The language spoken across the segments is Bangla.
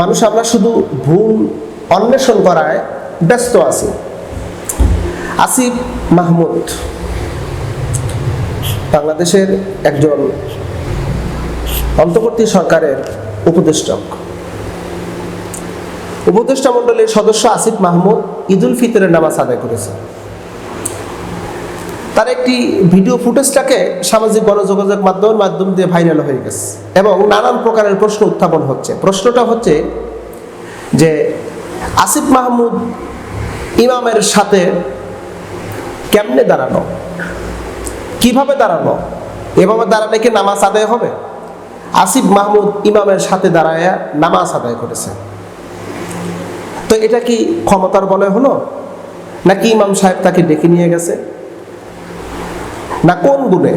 মানুষ আমরা শুধু ভুল অন্বেষণ করায় ব্যস্ত আছি। আসিফ মাহমুদ বাংলাদেশের একজন অন্তর্বর্তী সরকারের উপদেষ্টক উপদেষ্টা মণ্ডলীর সদস্য আসিফ মাহমুদ ঈদুল ফিতরের নামাজ আদায় করেছে তার একটি ভিডিও ফুটেজটাকে সামাজিক গণযোগাযোগ মাধ্যমের মাধ্যম দিয়ে ভাইরাল হয়ে গেছে এবং নানান প্রকারের প্রশ্ন উত্থাপন হচ্ছে। প্রশ্নটা হচ্ছে যে আসিফ মাহমুদ ইমামের সাথে কেমনে দাঁড়ানো? কীভাবে দাঁড়ানো? এভাবে দাঁড়ালে কি নামাজ আদায় হবে? আসিফ মাহমুদ ইমামের সাথে দাঁড়ায় নামাজ আদায় করেছে। তো এটা কি ক্ষমতার বলে হলো? নাকি ইমাম সাহেব তাকে ডেকে নিয়ে গেছে? না কোন গুণে?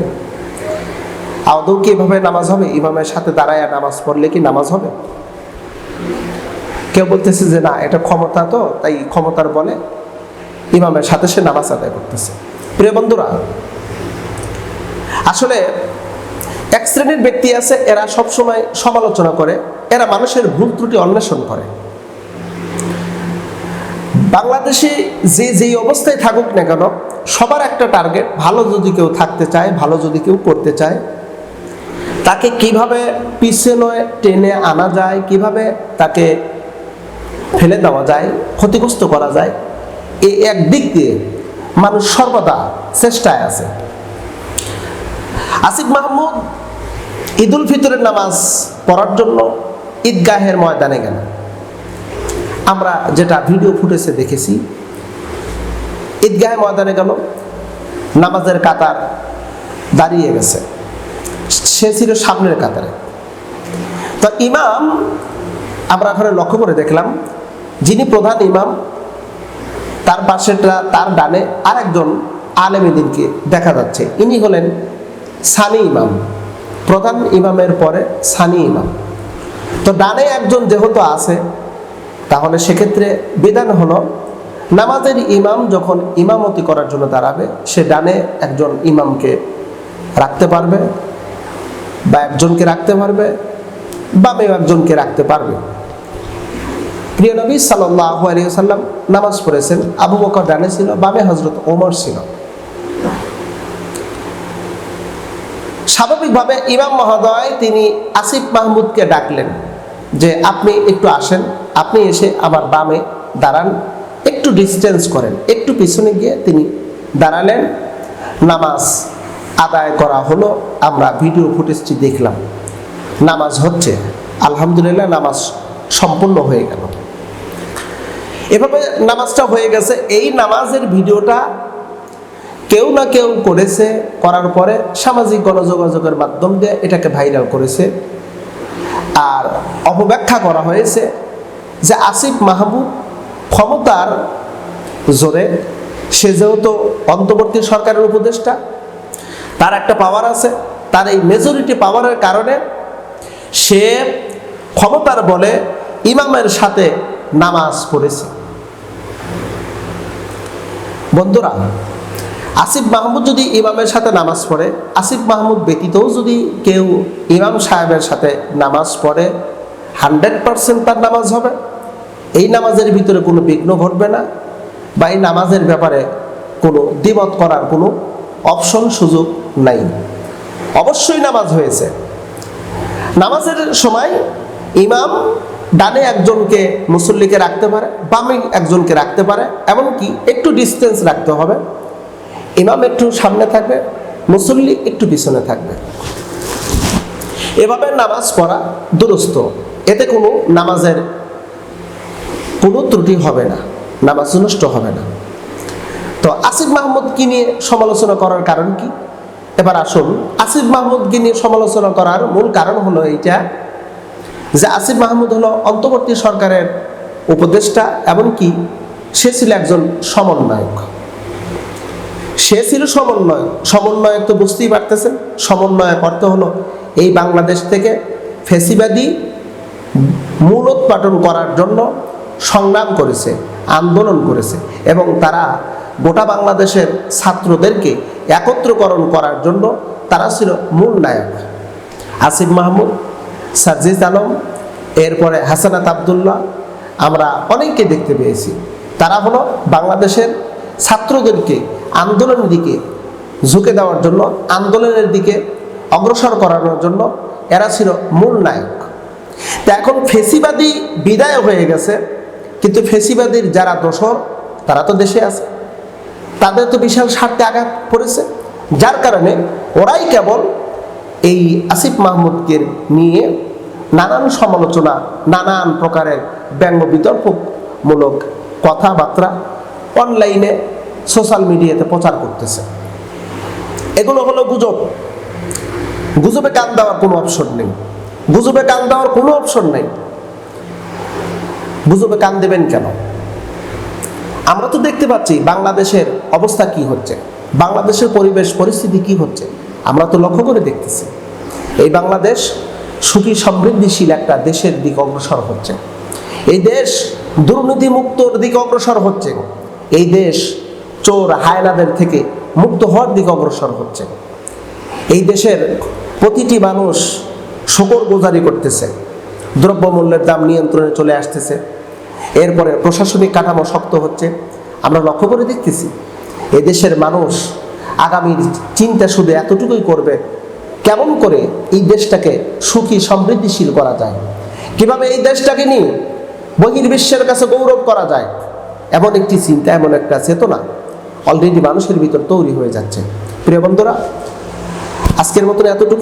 আদৌ কি এভাবে নামাজ হবে? ইমামের সাথে দাঁড়ায় নামাজ পড়লে কি নামাজ হবে? কেউ বলতেছে যে না, এটা ক্ষমতা তো, তাই ক্ষমতার বলে ইমামের সাথে সে নামাজ আদায় করতেছে। প্রিয় বন্ধুরা, আসলে এক শ্রেণির ব্যক্তি আছে, এরা সবসময় সমালোচনা করে, এরা মানুষের ভুল ত্রুটি অন্বেষণ করে। বাংলাদেশে যে যেই অবস্থায় থাকুক না কেন সবার একটা টার্গেট ভালো যদি কেউ থাকতে চায়, ভালো যদি কেউ করতে চায়, তাকে কীভাবে পিছনে টেনে আনা যায়, কীভাবে তাকে ফেলে দেওয়া যায়, ক্ষতিগ্রস্ত করা যায় এই এক দিক দিয়ে মানুষ সর্বদা চেষ্টায় আছে। আসিফ মাহমুদ ঈদুল ফিতরের নামাজ পড়ার জন্য ঈদগাহের ময়দানে গেল আমরা যেটা ভিডিও ফুটেজে দেখেছি ঈদগাহে ময়দানে গেল, নামাজের কাতার দাঁড়িয়ে গেছে। সে ছিল সামনের কাতারে। তো ইমাম, আমরা ওখানে লক্ষ্য করে দেখলাম, যিনি প্রধান ইমাম, তার পাশেটা তার ডানে আরেকজন আলেমেদিনকে দেখা যাচ্ছে। ইনি হলেন সানি ইমাম। প্রধান ইমামের পরে সানি ইমাম। তো ডানে একজন যেহেতু আছে, তাহলে সেক্ষেত্রে বিধান হলো নামাজের ইমাম যখন ইমামতি করার জন্য দাঁড়াবে, সে ডানে একজন ইমামকে রাখতে পারবে বা একজনকে রাখতে পারবে বামেও একজনকে রাখতে পারবে। প্রিয় নবী আলিয়াল্লাম নামাজ পড়েছেন, আবু বকর ডানে ছিল, বামে হজরত ওমর ছিল। স্বাভাবিকভাবে ইমাম মহোদয় তিনি আসিফ মাহমুদকে ডাকলেন যে, আপনি একটু আসেন, আপনি এসে আমার বামে দাঁড়ান। একটু ডিস্টেন্স করেন। একটু পিছনে গিয়ে তিনি দাঁড়ালেন। নামাজ আদায় করা হলো। আমরা ভিডিও ফুটেজটি দেখলাম। নামাজ হচ্ছে। আলহামদুলিল্লাহ নামাজ সম্পূর্ণ হয়ে গেল। এভাবে নামাজটা হয়ে গেছে। এই নামাজের ভিডিওটা কেউ না কেউ করেছে। করার পরে সামাজিক গণযোগাযোগের মাধ্যম দিয়ে এটাকে ভাইরাল করেছে। আর অপব্যাখ্যা করা হয়েছে যে আসিফ মাহবুব ক্ষমতার জোরে, সে যেহেতু অন্তর্বর্তী সরকারের উপদেষ্টা, তার একটা পাওয়ার আছে, তার এই মেজরিটি পাওয়ারের কারণে সে ক্ষমতার বলে ইমামের সাথে নামাজ পড়েছে। বন্ধুরা, আসিফ মাহমুদ যদি ইমামের সাথে নামাজ পড়ে, আসিফ মাহমুদ ব্যতীতও যদি কেউ ইমাম সাহেবের সাথে নামাজ পড়ে হান্ড্রেড পারসেন্ট তার নামাজ হবে। এই নামাজের ভিতরে কোনো বিঘ্ন ঘটবে না বা এই নামাজের ব্যাপারে কোনো দ্বিমত করার কোনো অপশন সুযোগ নাই। অবশ্যই নামাজ হয়েছে। নামাজের সময় ইমাম ডানে একজনকে মুসল্লিকে রাখতে পারে, বামে একজনকে রাখতে পারে, এমনকি একটু ডিস্টেন্স রাখতে হবে। ইমাম একটু সামনে থাকবে, মুসল্লি একটু পিছনে থাকবে। এভাবে নামাজ পড়া দুরস্ত। এতে কোনো নামাজের কোনো ত্রুটি হবে না, নামাজ নষ্ট হবে না। তো আসিফ মাহমুদকে নিয়ে সমালোচনা করার কারণ কি? এবার আসুন, আসিফ মাহমুদকে নিয়ে সমালোচনা করার মূল কারণ হলো এইটা যে আসিফ মাহমুদ হলো অন্তর্বর্তী সরকারের উপদেষ্টা, এমনকি সে ছিল একজন সমন্বয়ক। সে ছিল সমন্বয়ক। সমন্বয়ক তো বুঝতেই পারতেছেন, সমন্বয়ক অর্থ হলো এই বাংলাদেশ থেকে ফেসিবাদী মূলোৎপাটন করার জন্য সংগ্রাম করেছে, আন্দোলন করেছে এবং তারা গোটা বাংলাদেশের ছাত্রদেরকে একত্রকরণ করার জন্য তারা ছিল মূল নায়ক। আসিফ মাহমুদ সাজিদ আলম, এরপরে হাসানাত আবদুল্লাহ, আমরা অনেককে দেখতে পেয়েছি। তারা হলো বাংলাদেশের ছাত্রদেরকে আন্দোলনের দিকে ঝুঁকে দেওয়ার জন্য, আন্দোলনের দিকে অগ্রসর করানোর জন্য এরা ছিল মূল নায়ক। তা এখন ফেসিবাদী বিদায় হয়ে গেছে। কিন্তু ফেসিবাদীর যারা দোসর তারা তো দেশে আছে। তাদের তো বিশাল স্বার্থে আঘাত পড়েছে। যার কারণে ওরাই কেবল এই আসিফ মাহমুদকে নিয়ে নানান সমালোচনা, নানান প্রকারের ব্যঙ্গ বিতর্কমূলক কথাবার্তা অনলাইনে সোশ্যাল মিডিয়াতে প্রচার করতেছে। এগুলো হলো গুজব। গুজবে কান দেওয়ার কোনো অপশন নেই। গুজবে কান দেওয়ার কোনো অপশন নেই। গুজবে কান দেবেন কেন? আমরা তো দেখতে পাচ্ছি বাংলাদেশের অবস্থা কি হচ্ছে, বাংলাদেশের পরিবেশ, পরিস্থিতি কি হচ্ছে, আমরা তো লক্ষ্য করে দেখতেছি। এই বাংলাদেশ সুখী, সমৃদ্ধিশীল একটা দেশের দিক অগ্রসর হচ্ছে। এই দেশ দুর্নীতিমুক্তর দিকে অগ্রসর হচ্ছে। এই দেশ চোর হায়নাদের থেকে মুক্ত হওয়ার দিকে অগ্রসর হচ্ছে। এই দেশের প্রতিটি মানুষ শকর গোজারি করতেছে। দ্রব্যমূল্যের দাম নিয়ন্ত্রণে চলে আসতেছে। এরপরে প্রশাসনিক কাঠামো শক্ত হচ্ছে। আমরা লক্ষ্য করে দেখতেছি, এদেশের মানুষ আগামীর চিন্তা শুধু এতটুকুই করবে কেমন করে এই দেশটাকে সুখী, সমৃদ্ধিশীল করা যায়। কীভাবে এই দেশটাকে নিয়ে বহির্বিশ্বের কাছে গৌরব করা যায়, এমন একটি চিন্তা, এমন একটা চেতনা অলরেডি মানুষের ভিতর তৈরি হয়ে যাচ্ছে। প্রিয় বন্ধুরা, আজকের মতন এতটুকু